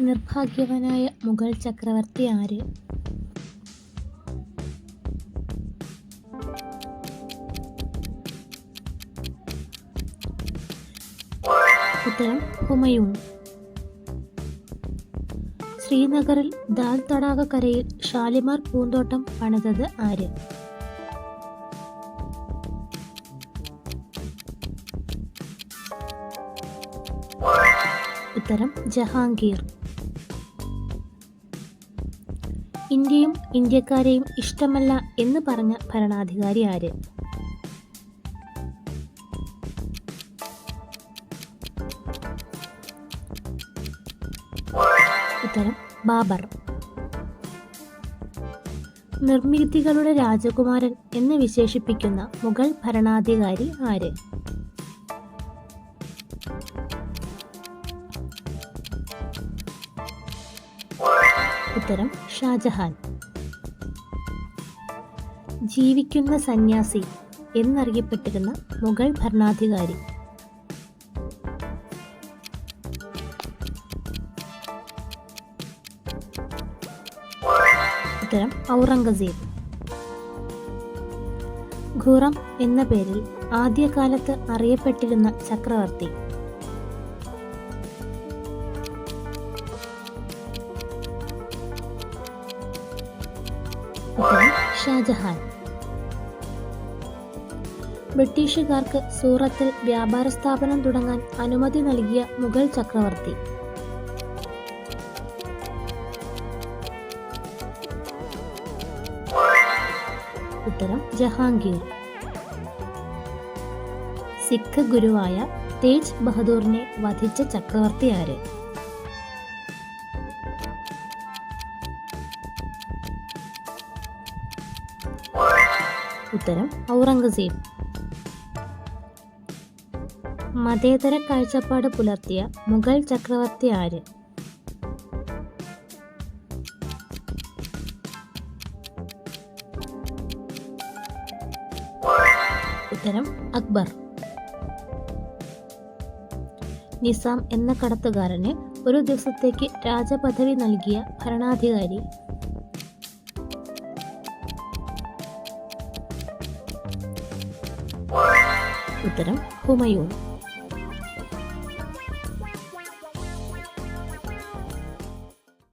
നിർഭാഗ്യവാനായ മുഗൾ ചക്രവർത്തി ആര്? ഉത്തരം ഹുമയൂൺ. ശ്രീനഗറിൽ ദാൽ തടാകക്കരയിൽ ഷാലിമാർ പൂന്തോട്ടം പണിതത് ആര്? ഉത്തരം ജഹാംഗീർ. ഇന്ത്യയും ഇന്ത്യക്കാരെയും ഇഷ്ടമല്ല എന്ന് പറഞ്ഞ ഭരണാധികാരി ആര്? ഉത്തരം ബാബർ. നിർമ്മിതികളുടെ രാജകുമാരൻ എന്ന് വിശേഷിപ്പിക്കുന്ന മുഗൾ ഭരണാധികാരി ആര്? ഉത്തരം ഷാജഹാൻ. ജീവിക്കുന്ന സന്യാസി എന്നറിയപ്പെട്ടിരുന്ന മുഗൾ ഭരണാധികാരി. ഉത്തരം ഔറംഗസീബ്. ഖുറം എന്ന പേരിൽ ആദ്യകാലത്ത് അറിയപ്പെട്ടിരുന്ന ചക്രവർത്തി. ഉത്തരം ഷാജഹാൻ. ബ്രിട്ടീഷുകാർക്ക് സൂറത്തിൽ വ്യാപാര സ്ഥാപനം തുടങ്ങാൻ അനുമതി നൽകിയ മുഗൾ ചക്രവർത്തി. ഉത്തരം ജഹാംഗീർ. സിഖ് ഗുരുവായ തേജ് ബഹദൂറിനെ വധിച്ച ചക്രവർത്തി ആര് ഉത്തരം ഔറംഗസേബ്. മതേതര കാഴ്ചപ്പാട് പുലർത്തിയ മുഗൾ ചക്രവർത്തി ആര്? ഉത്തരം അക്ബർ. നിസാം എന്ന കടത്തുകാരന് ഒരു ദിവസത്തേക്ക് രാജപദവി നൽകിയ ഭരണാധികാരി. ഉത്തരം ഹുമയൂൺ.